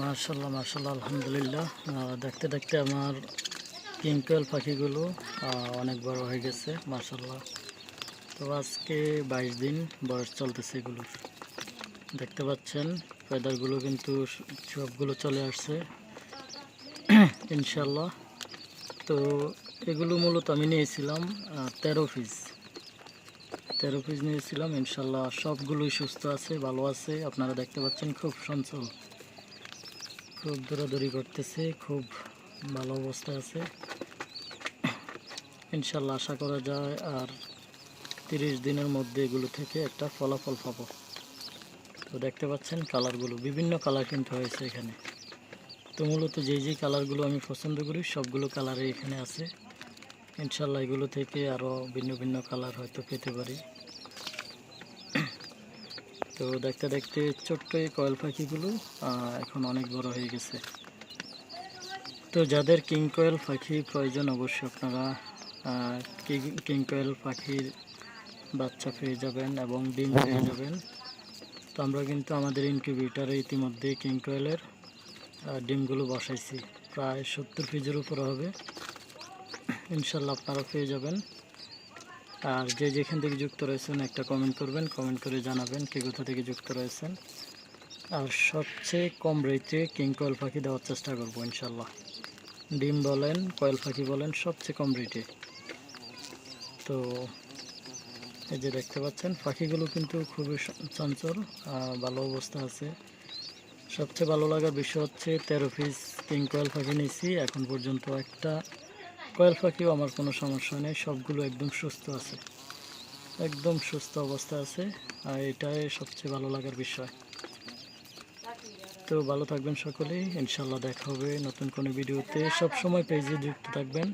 মার্শাল্লাহ মার্শাল্লাহ আলহামদুলিল্লাহ। দেখতে দেখতে আমার কিংকল পাখিগুলো অনেক বড় হয়ে গেছে মার্শাল্লাহ তো আজকে বাইশ দিন বয়স চলতেছে এগুলোর। দেখতে পাচ্ছেন ফেদারগুলো কিন্তু সবগুলো চলে আসছে। ইনশাল্লাহ তো এগুলো মূলত আমি নিয়েছিলাম তেরো পিস তেরো পিস নিয়েছিলাম ইনশাল্লাহ সবগুলোই সুস্থ আছে, ভালো আছে। আপনারা দেখতে পাচ্ছেন খুব সঞ্চল। খুব দৌড়াদৌড়ি করতেছে, খুব ভালো অবস্থায় আছে। ইনশাল্লাহ আশা করা যায় আর তিরিশ দিনের মধ্যে এগুলো থেকে একটা ফলাফল পাবো। তো দেখতে পাচ্ছেন কালারগুলো, বিভিন্ন কালার কিন্তু হয়েছে এখানে। তো মূলত যেই যেই কালারগুলো আমি পছন্দ করি, সবগুলো কালারে এখানে আছে। ইনশাল্লাহ এগুলো থেকে আরও ভিন্ন ভিন্ন কালার হয়তো পেতে পারি। তো দেখতে দেখতে ছোট্ট এই কয়েল পাখিগুলো এখন অনেক বড় হয়ে গেছে। তো যাদের কিং কয়েল পাখি প্রয়োজন অবশ্যই আপনারা কিং কয়েল পাখির বাচ্চা পেয়ে যাবেন এবং ডিম পেয়ে যাবেন। তো আমরা কিন্তু আমাদের ইনকিউবেটারে ইতিমধ্যে কিং কয়েলের ডিমগুলো বসাইছি। প্রায় সত্তর পিজের উপর হবে। ইনশাল্লাহ আপনারা পেয়ে যাবেন। আর যে যেখান থেকে যুক্ত রয়েছেন, একটা কমেন্ট করবেন কমেন্ট করে জানাবেন কে কোথা থেকে যুক্ত রয়েছেন। আর সবচেয়ে কম রেটে কিং কয়েল পাখি দেওয়ার চেষ্টা করব, ইনশাল্লাহ। ডিম বলেন, কয়েল পাখি বলেন, সবচেয়ে কম রেটে তো এই যে দেখতে পাচ্ছেন, পাখিগুলো কিন্তু খুবই চঞ্চল ভালো অবস্থা আছে। সবচেয়ে ভালো লাগার বিষয় হচ্ছে তেরো পিস কিং কয়েল পাখি নিয়েছি। এখন পর্যন্ত একটা কয়েল পাখিও আমার কোনো সমস্যা নেই, সবগুলো একদম সুস্থ আছে। একদম সুস্থ অবস্থা আছে, আর এটাই সবচেয়ে ভালো লাগার বিষয়। তো ভালো থাকবেন সকলেই ইনশাল্লাহ দেখা হবে নতুন কোনো ভিডিওতে। সব সময় পেজে যুক্ত থাকবেন।